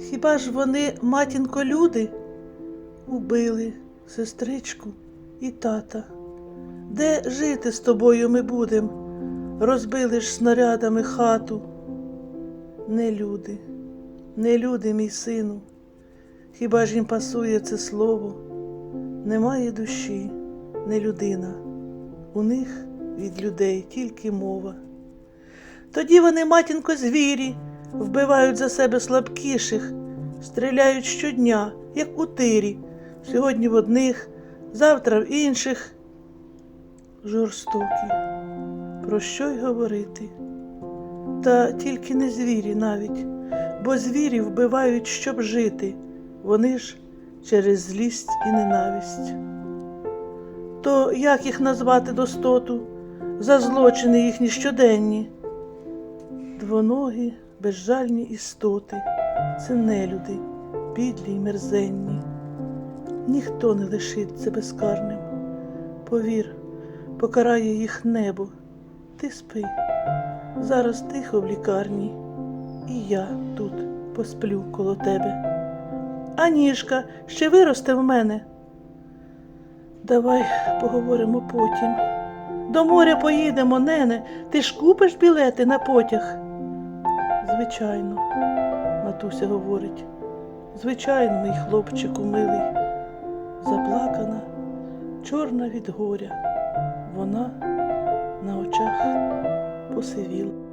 Хіба ж вони, матінко, люди? Убили сестричку і тата. Де жити з тобою ми будем? Розбили ж снарядами хату. Не люди, не люди, мій сину. Хіба ж їм пасує це слово? Немає душі, не людина. У них від людей тільки мова. Тоді вони, матінко, звірі, вбивають за себе слабкіших, стріляють щодня, як у тирі, сьогодні в одних, завтра в інших. Жорстокі, про що й говорити? Та тільки не звірі навіть, бо звірі вбивають, щоб жити, вони ж через злість і ненависть. То як їх назвати достоту за злочини їхні щоденні? Двоногі, безжальні істоти, це нелюди, підлі й мерзенні. Ніхто не лишиться безкарним. Повір, покарає їх небо. Ти спи. Зараз тихо в лікарні, і я тут посплю коло тебе. А ніжка ще виросте в мене. Давай поговоримо потім. До моря поїдемо, нене. Ти ж купиш білети на потяг? Звичайно, матуся говорить. Звичайно, мій хлопчику милий. Заплакана, чорна від горя. Вона на очах посивіла.